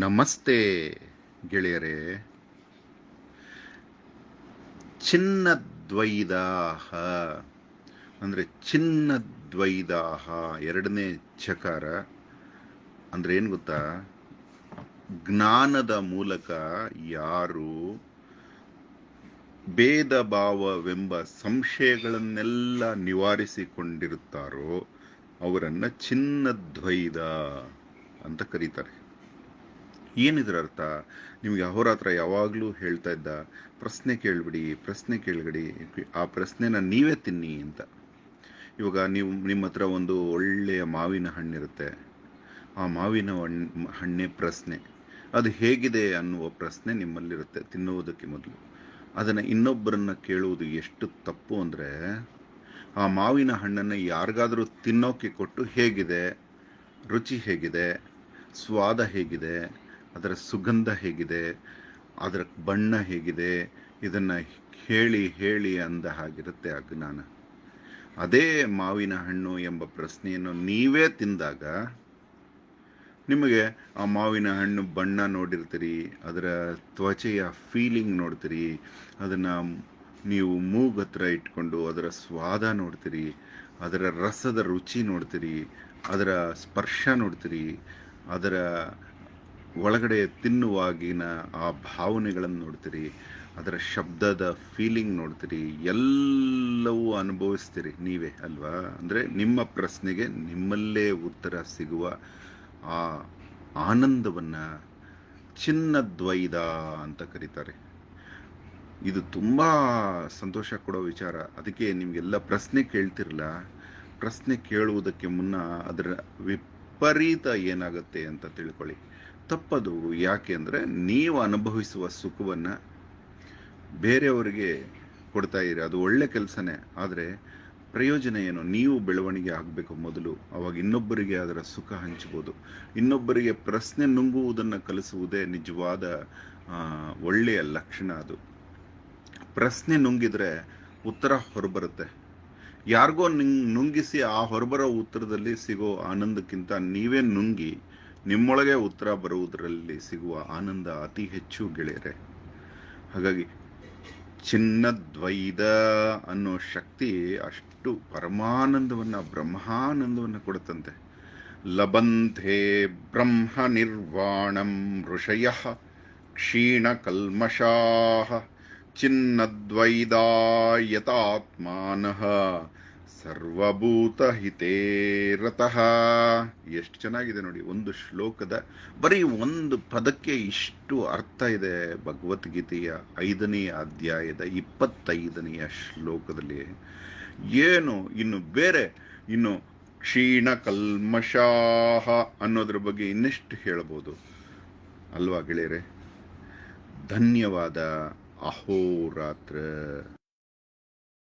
ನಮಸ್ತೆ ಗೆಳೆಯರೇ. ಚಿನ್ನದ್ವೈದಾಹ, ಅಂದರೆ ಚಿನ್ನದ್ವೈದಾಹ, ಎರಡನೇ ಚಕಾರ. ಅಂದರೆ ಏನು ಗೊತ್ತಾ? ಜ್ಞಾನದ ಮೂಲಕ ಯಾರು ಭೇದ ಭಾವವೆಂಬ ಸಂಶಯಗಳನ್ನೆಲ್ಲ ನಿವಾರಿಸಿಕೊಂಡಿರುತ್ತಾರೋ ಅವರನ್ನು ಚಿನ್ನದ್ವೈದ ಅಂತ ಕರೀತಾರೆ. ಏನಿದ್ರ ಅರ್ಥ? ನಿಮಗೆ ಅಹೋರಾತ್ರ ಯಾವಾಗಲೂ ಹೇಳ್ತಾ ಇದ್ದ, ಪ್ರಶ್ನೆ ಕೇಳಿಬಿಡಿ ಪ್ರಶ್ನೆ ಕೇಳಿಬಿಡಿ ಆ ಪ್ರಶ್ನೆನ ನೀವೇ ತಿನ್ನಿ ಅಂತ. ಇವಾಗ ನೀವು ನಿಮ್ಮ ಹತ್ರ ಒಂದು ಒಳ್ಳೆಯ ಮಾವಿನ ಹಣ್ಣಿರುತ್ತೆ. ಆ ಮಾವಿನ ಹಣ್ಣು ಹಣ್ಣೆ ಪ್ರಶ್ನೆ. ಅದು ಹೇಗಿದೆ ಅನ್ನುವ ಪ್ರಶ್ನೆ ನಿಮ್ಮಲ್ಲಿರುತ್ತೆ ತಿನ್ನುವುದಕ್ಕೆ ಮೊದಲು. ಅದನ್ನು ಇನ್ನೊಬ್ಬರನ್ನ ಕೇಳುವುದು ಎಷ್ಟು ತಪ್ಪು ಅಂದರೆ, ಆ ಮಾವಿನ ಹಣ್ಣನ್ನು ಯಾರಿಗಾದರೂ ತಿನ್ನೋಕೆ ಕೊಟ್ಟು ಹೇಗಿದೆ? ರುಚಿ ಹೇಗಿದೆ? ಸ್ವಾದ ಹೇಗಿದೆ? ಅದರ ಸುಗಂಧ ಹೇಗಿದೆ, ಅದರ ಬಣ್ಣ ಹೇಗಿದೆ, ಇದನ್ನು ಹೇಳಿ ಹೇಳಿ ಅಂದ ಹಾಗಿರುತ್ತೆ ಆ ಜ್ಞಾನ. ಅದೇ ಮಾವಿನ ಹಣ್ಣು ಎಂಬ ಪ್ರಶ್ನೆಯನ್ನು ನೀವೇ ತಿಂದಾಗ ನಿಮಗೆ ಆ ಮಾವಿನ ಹಣ್ಣು ಬಣ್ಣ ನೋಡಿರ್ತೀರಿ, ಅದರ ತ್ವಚೆಯ ಫೀಲಿಂಗ್ ನೋಡ್ತೀರಿ, ಅದನ್ನು ನೀವು ಮೂಗ್ ಹತ್ರ ಇಟ್ಕೊಂಡು ಅದರ ಸ್ವಾದ ನೋಡ್ತೀರಿ, ಅದರ ರಸದ ರುಚಿ ನೋಡ್ತೀರಿ, ಅದರ ಸ್ಪರ್ಶ ನೋಡ್ತೀರಿ, ಅದರ ಒಳಗಡೆ ತಿನ್ನುವಾಗಿನ ಆ ಭಾವನೆಗಳನ್ನು ನೋಡ್ತೀರಿ, ಅದರ ಶಬ್ದದ ಫೀಲಿಂಗ್ ನೋಡ್ತೀರಿ, ಎಲ್ಲವೂ ಅನುಭವಿಸ್ತೀರಿ ನೀವೇ ಅಲ್ವಾ? ಅಂದರೆ ನಿಮ್ಮ ಪ್ರಶ್ನೆಗೆ ನಿಮ್ಮಲ್ಲೇ ಉತ್ತರ ಸಿಗುವ ಆ ಆನಂದವನ್ನು ಚಿನ್ನದ್ವೈದ ಅಂತ ಕರೀತಾರೆ. ಇದು ತುಂಬ ಸಂತೋಷ ಕೊಡೋ ವಿಚಾರ. ಅದಕ್ಕೆ ನಿಮಗೆಲ್ಲ ಪ್ರಶ್ನೆ ಕೇಳ್ತಿರಲ್ಲ, ಪ್ರಶ್ನೆ ಕೇಳುವುದಕ್ಕೆ ಮುನ್ನ ಅದರ ವಿಪರೀತ ಏನಾಗುತ್ತೆ ಅಂತ ತಿಳ್ಕೊಳ್ಳಿ. ತಪ್ಪದು ಯಾಕೆ ಅಂದರೆ ನೀವು ಅನುಭವಿಸುವ ಸುಖವನ್ನು ಬೇರೆಯವರಿಗೆ ಕೊಡ್ತಾ ಇರಿ. ಅದು ಒಳ್ಳೆ ಕೆಲಸನೇ. ಆದರೆ ಪ್ರಯೋಜನ ಏನು? ನೀವು ಬೆಳವಣಿಗೆ ಆಗಬೇಕು ಮೊದಲು. ಅವಾಗ ಇನ್ನೊಬ್ಬರಿಗೆ ಅದರ ಸುಖ ಹಂಚ್ಬೋದು. ಇನ್ನೊಬ್ಬರಿಗೆ ಪ್ರಶ್ನೆ ನುಂಗುವುದನ್ನು ಕಲಿಸುವುದೇ ನಿಜವಾದ ಒಳ್ಳೆಯ ಲಕ್ಷಣ ಅದು. ಪ್ರಶ್ನೆ ನುಂಗಿದರೆ ಉತ್ತರ ಹೊರಬರುತ್ತೆ. ಯಾರಿಗೋ ನಿಂಗ್ ನುಂಗಿಸಿ ಆ ಹೊರಬರೋ ಉತ್ತರದಲ್ಲಿ ಸಿಗೋ ಆನಂದಕ್ಕಿಂತ ನೀವೇ ನುಂಗಿ ನಿಮ್ಮೊಳಗೆ ಉತ್ತರ ಬರುವುದರಲ್ಲಿ ಸಿಗುವ ಆನಂದ ಅತಿ ಹೆಚ್ಚು ಗೆಳೆಯರೆ. ಹಾಗಾಗಿ ಚಿನ್ನದ್ವೈದ ಅನ್ನೋ ಶಕ್ತಿ ಅಷ್ಟು ಪರಮಾನಂದವನ್ನ, ಬ್ರಹ್ಮಾನಂದವನ್ನ ಕೊಡುತ್ತಂತೆ. ಲಬಂಧೆ ಬ್ರಹ್ಮ ನಿರ್ವಾಣಂ ಋಷಯ ಕ್ಷೀಣ ಕಲ್ಮಷಾ ಚಿನ್ನದ್ವೈದಾಯತಾತ್ಮಾನಃ ಸರ್ವಭೂತ ಹಿತೇ ರತಃ. ಎಷ್ಟು ಚೆನ್ನಾಗಿದೆ ನೋಡಿ, ಒಂದು ಶ್ಲೋಕದ ಬರೀ ಒಂದು ಪದಕ್ಕೆ ಇಷ್ಟು ಅರ್ಥ ಇದೆ ಭಗವದ್ಗೀತೆಯ ಐದನೇ ಅಧ್ಯಾಯದ ಇಪ್ಪತ್ತೈದನೆಯ ಶ್ಲೋಕದಲ್ಲಿ. ಏನು, ಇನ್ನು ಬೇರೆ, ಇನ್ನು ಕ್ಷೀಣ ಕಲ್ಮಶಾಹ ಅನ್ನೋದ್ರ ಬಗ್ಗೆ ಇನ್ನೆಷ್ಟು ಹೇಳ್ಬೋದು? ಅಲ್ವಾ ಗೆಳೆಯರೆ? ಧನ್ಯವಾದ. අහෝරාත්‍ර